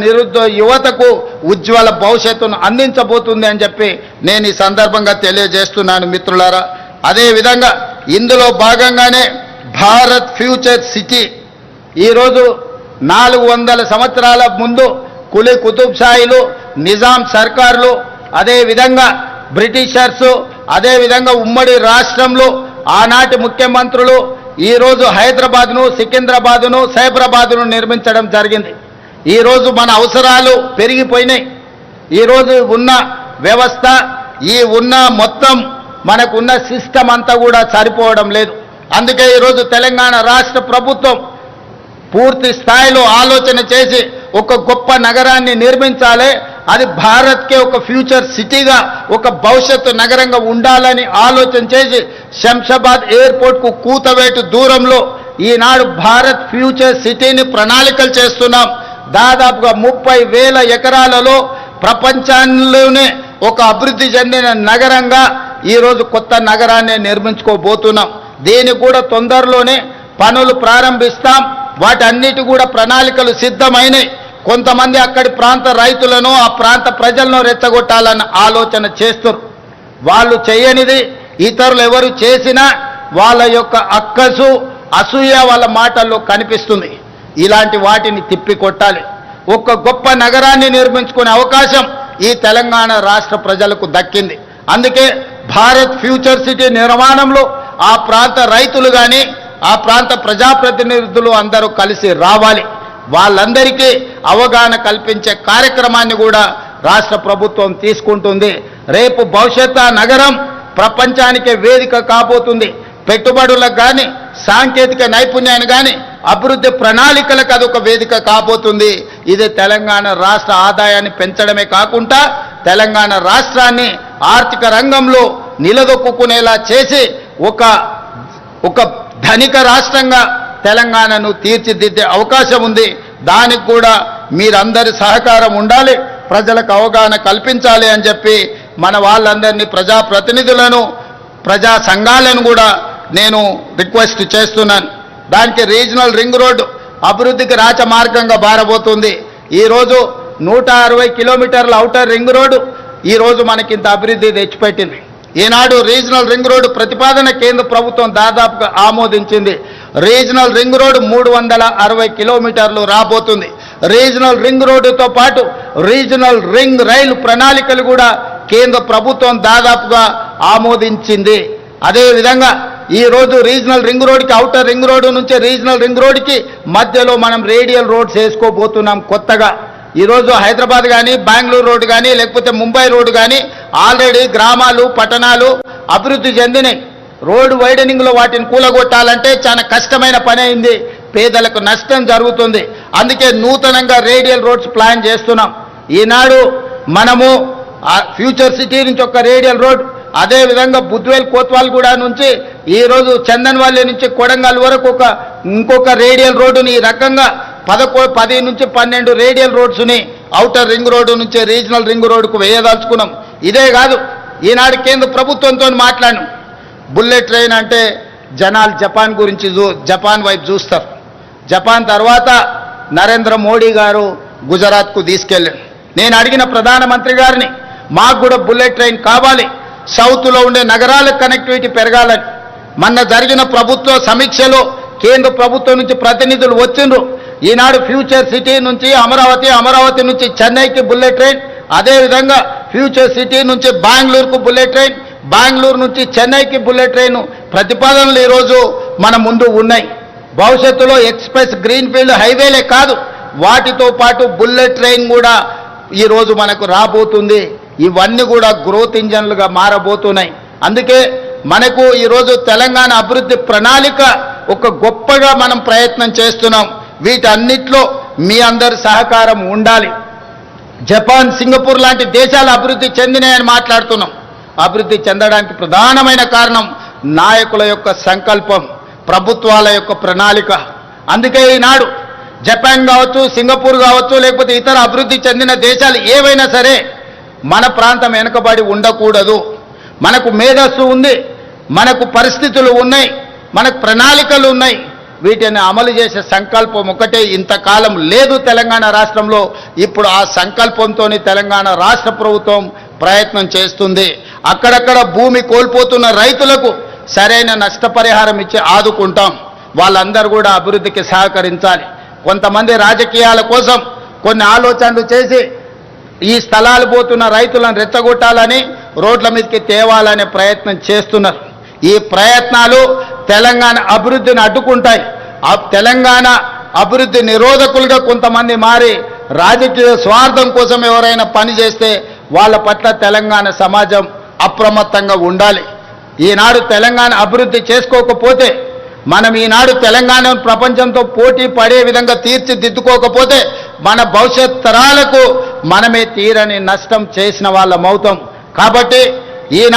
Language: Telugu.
నిరుద్యోగ యువతకు ఉజ్వల భవిష్యత్తును అందించబోతుంది అని చెప్పి నేను ఈ సందర్భంగా తెలియజేస్తున్నాను మిత్రులారా. అదేవిధంగా ఇందులో భాగంగానే భారత్ ఫ్యూచర్ సిటీ ఈరోజు నాలుగు వందల సంవత్సరాల ముందు కులి కుతుబ్ షాయిలు నిజాం సర్కార్లు అదేవిధంగా బ్రిటిషర్సు బ్రిటిషర్స్ ఉమ్మడి రాష్ట్రంలో ఆనాటి ముఖ్యమంత్రులు ఈరోజు హైదరాబాద్ను సికింద్రాబాద్ను సైబరాబాద్ను నిర్మించడం జరిగింది. ఈరోజు మన అవసరాలు పెరిగిపోయినాయి. ఈరోజు ఉన్న వ్యవస్థ ఈ ఉన్న మొత్తం మనకున్న సిస్టమ్ అంతా కూడా సరిపోవడం లేదు. అందుకే ఈరోజు తెలంగాణ రాష్ట్ర ప్రభుత్వం పూర్తి స్థాయిలో ఆలోచన చేసి ఒక గొప్ప నగరాన్ని నిర్మించాలి. అది భారత్కే ఒక ఫ్యూచర్ సిటీగా ఒక భవిష్యత్తు నగరంగా ఉండాలని ఆలోచన చేసి శంషాబాద్ ఎయిర్పోర్ట్కు కూతవేటు దూరంలో ఈనాడు భారత్ ఫ్యూచర్ సిటీని ప్రణాళికలు చేస్తున్నాం. దాదాపుగా ముప్పై వేల ఎకరాలలో ప్రపంచంలోనే ఒక అభివృద్ధి చెందిన నగరంగా ఈరోజు కొత్త నగరాన్ని నిర్మించుకోబోతున్నాం. దీనికి కూడా తొందరలోనే పనులు ప్రారంభిస్తాం. వాటన్నిటి కూడా ప్రణాళికలు సిద్ధమైనవి కొంతమంది అక్కడి ప్రాంత రైతులను ఆ ప్రాంత ప్రజలను రెచ్చగొట్టాలని ఆలోచన చేస్తారు. వాళ్ళు చేయనిది ఇతరులు ఎవరు చేసినా వాళ్ళ యొక్క అక్కసు అసూయ వాళ్ళ మాటల్లో కనిపిస్తుంది. ఇలాంటి వాటిని తిప్పికొట్టాలి ఒక గొప్ప నగరాన్ని నిర్మించుకునే అవకాశం ఈ తెలంగాణ రాష్ట్ర ప్రజలకు దక్కింది. అందుకే భారత్ ఫ్యూచర్ సిటీ నిర్మాణంలో ఆ ప్రాంత రైతులు కానీ ఆ ప్రాంత ప్రజాప్రతినిధులు అందరూ కలిసి రావాలి. వాళ్ళందరికీ అవగాహన కల్పించే కార్యక్రమాన్ని కూడా రాష్ట్ర ప్రభుత్వం తీసుకుంటుంది. రేపు భవిష్యత్ ఆ నగరం ప్రపంచానికే వేదిక కాబోతుంది. పెట్టుబడులకు కానీ సాంకేతిక నైపుణ్యాన్ని కానీ అభివృద్ధి ప్రణాళికలకు అదొక వేదిక కాబోతుంది. ఇది తెలంగాణ రాష్ట్ర ఆదాయాన్ని పెంచడమే కాకుండా తెలంగాణ రాష్ట్రాన్ని ఆర్థిక రంగంలో నిలదొక్కునేలా చేసి ఒక ఒక ధనిక రాష్ట్రంగా తెలంగాణను తీర్చిదిద్దే అవకాశం ఉంది. దానికి కూడా మీరందరి సహకారం ఉండాలి ప్రజలకు అవగాహన కల్పించాలి అని చెప్పి మన వాళ్ళందరినీ ప్రజాప్రతినిధులను ప్రజా సంఘాలను కూడా నేను రిక్వెస్ట్ చేస్తున్నాను. దానికి రీజనల్ రింగ్ రోడ్డు అభివృద్ధికి రాచమార్గంగా బారబోతుంది. ఈరోజు నూట అరవై కిలోమీటర్ల అవుటర్ రింగ్ రోడ్డు ఈరోజు మనకి ఇంత అభివృద్ధి తెచ్చిపెట్టింది. ఈనాడు రీజనల్ రింగ్ రోడ్డు ప్రతిపాదన కేంద్ర ప్రభుత్వం దాదాపుగా ఆమోదించింది. రీజనల్ రింగ్ రోడ్డు మూడు వందల అరవై కిలోమీటర్లు రాబోతుంది. రీజనల్ రింగ్ రోడ్డుతో పాటు రీజనల్ రింగ్ రైలు ప్రణాళికలు కూడా కేంద్ర ప్రభుత్వం దాదాపుగా ఆమోదించింది. అదేవిధంగా ఈరోజు రీజనల్ రింగ్ రోడ్కి అవుటర్ రింగ్ రోడ్డు నుంచి రీజనల్ రింగ్ రోడ్కి మధ్యలో మనం రేడియల్ రోడ్స్ వేసుకోబోతున్నాం కొత్తగా. ఈరోజు హైదరాబాద్ కానీ బెంగళూరు రోడ్డు కానీ లేకపోతే ముంబై రోడ్డు కానీ ఆల్రెడీ గ్రామాలు పట్టణాలు అభివృద్ధి చెందినాయి. రోడ్డు వైడనింగ్లో వాటిని కూలగొట్టాలంటే చాలా కష్టమైన పని అయింది. పేదలకు నష్టం జరుగుతుంది. అందుకే నూతనంగా రేడియల్ రోడ్స్ ప్లాన్ చేస్తున్నాం. ఈనాడు మనము ఫ్యూచర్ సిటీ నుంచి ఒక రేడియల్ రోడ్ అదే విధంగా బుద్వేల్ కోత్వాల్గూడ నుంచి ఈరోజు రోజు చందన్వల్లి నుంచి కొడంగల్ వరకు ఒక ఇంకొక రేడియల్ రోడ్డుని ఈ రకంగా పదకొ పది నుంచి పన్నెండు రేడియల్ రోడ్స్ని అవుటర్ రింగ్ రోడ్డు నుంచి రీజనల్ రింగ్ రోడ్డుకు వేయదలుచుకున్నాం. ఇదే కాదు ఈనాడు కేంద్ర ప్రభుత్వంతో మాట్లాడినాం. బుల్లెట్ ట్రైన్ అంటే జనాలు జపాన్ గురించి చూ జపాన్ వైపు చూస్తారు. జపాన్ తర్వాత నరేంద్ర మోడీ గారు గుజరాత్కు తీసుకెళ్ళాడు నేను అడిగిన ప్రధానమంత్రి గారిని మాకు కూడా బుల్లెట్ ట్రైన్ కావాలి. సౌత్లో ఉండే నగరాలకు కనెక్టివిటీ పెరగాలని. మొన్న జరిగిన ప్రభుత్వ సమీక్షలో కేంద్ర ప్రభుత్వం నుంచి ప్రతినిధులు వచ్చిండ్రు. ఈనాడు ఫ్యూచర్ సిటీ నుంచి అమరావతి అమరావతి నుంచి చెన్నైకి బుల్లెట్ ట్రైన్ అదేవిధంగా ఫ్యూచర్ సిటీ నుంచి బెంగళూరుకు బుల్లెట్ ట్రైన్ బెంగళూరు నుంచి చెన్నైకి బుల్లెట్ ట్రైన్ ప్రతిపాదనలు ఈరోజు మన ముందు ఉన్నాయి. భవిష్యత్తులో ఎక్స్ప్రెస్ గ్రీన్ఫీల్డ్ హైవేలే కాదు వాటితో పాటు బుల్లెట్ ట్రైన్ కూడా ఈరోజు మనకు రాబోతుంది. ఇవన్నీ కూడా గ్రోత్ ఇంజన్లుగా మారబోతున్నాయి. అందుకే మనకు ఈరోజు తెలంగాణ అభివృద్ధి ప్రణాళిక ఒక గొప్పగా మనం ప్రయత్నం చేస్తున్నాం. వీటన్నిట్లో మీ అందరి సహకారం ఉండాలి. జపాన్ సింగపూర్ లాంటి దేశాలు అభివృద్ధి చెందినాయని మాట్లాడుతున్నాం. అభివృద్ధి చెందడానికి ప్రధానమైన కారణం నాయకుల యొక్క సంకల్పం ప్రభుత్వాల యొక్క ప్రణాళిక. అందుకే ఈనాడు జపాన్ కావచ్చు సింగపూర్ కావచ్చు లేకపోతే ఇతర అభివృద్ధి చెందిన దేశాలు ఏవైనా సరే మన ప్రాంతం వెనుకబడి ఉండకూడదు. మనకు మేధస్సు ఉంది మనకు పరిస్థితులు ఉన్నాయి మనకు ప్రణాళికలు ఉన్నాయి. వీటిని అమలు చేసే సంకల్పం ఒకటే. ఇంతకాలం లేదు తెలంగాణ రాష్ట్రంలో. ఇప్పుడు ఆ సంకల్పంతో తెలంగాణ రాష్ట్ర ప్రభుత్వం ప్రయత్నం చేస్తుంది. అక్కడక్కడ భూమి కోల్పోతున్న రైతులకు సరైన నష్టపరిహారం ఇచ్చి ఆదుకుంటాం. వాళ్ళందరూ కూడా అభివృద్ధికి సహకరించాలి. కొంతమంది రాజకీయాల కోసం కొన్ని ఆలోచనలు చేసి ఈ స్థలాలు పోతున్న రైతులను రెచ్చగొట్టాలని రోడ్ల మీదకి తేవాలనే ప్రయత్నం చేస్తున్నారు. ఈ ప్రయత్నాలు తెలంగాణ అభివృద్ధిని అడ్డుకుంటాయి. ఆ తెలంగాణ అభివృద్ధి నిరోధకులుగా కొంతమంది మారి రాజకీయ స్వార్థం కోసం ఎవరైనా పని చేస్తే వాళ్ళ పట్ల తెలంగాణ సమాజం అప్రమత్తంగా ఉండాలి. ఈనాడు తెలంగాణ అభివృద్ధి చేసుకోకపోతే మనం ఈనాడు తెలంగాణ ప్రపంచంతో పోటీ పడే విధంగా తీర్చిదిద్దుకోకపోతే మన భవిష్యత్ తరాలకు మనమే తీరని నష్టం చేసిన వాళ్ళమవుతాం. కాబట్టి ఈనాడు